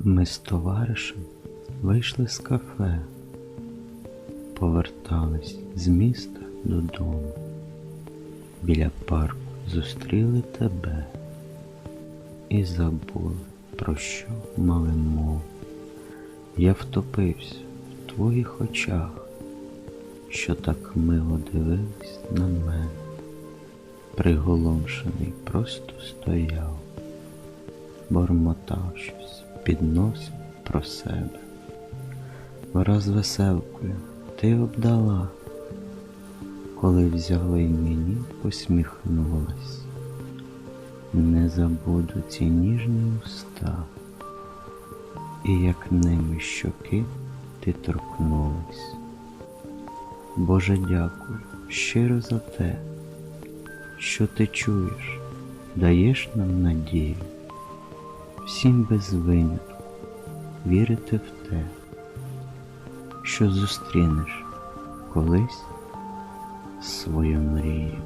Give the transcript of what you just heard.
Ми з товаришем вийшли з кафе, повертались з міста додому. Біля парку зустріли тебе і забули, про що мали мову. Я втопився в твоїх очах, що так мило дивились на мене. Приголомшений просто стояв, бормотав щось, підносив про себе. Враз веселкою ти обдала, коли взяла й мені посміхнулась. Не забуду ці ніжні уста, і як ними щоки ти торкнулась. Боже, дякую щиро за те, що ти чуєш, даєш нам надію, всім без винятку вірити в те, що зустрінеш колись свою мрію.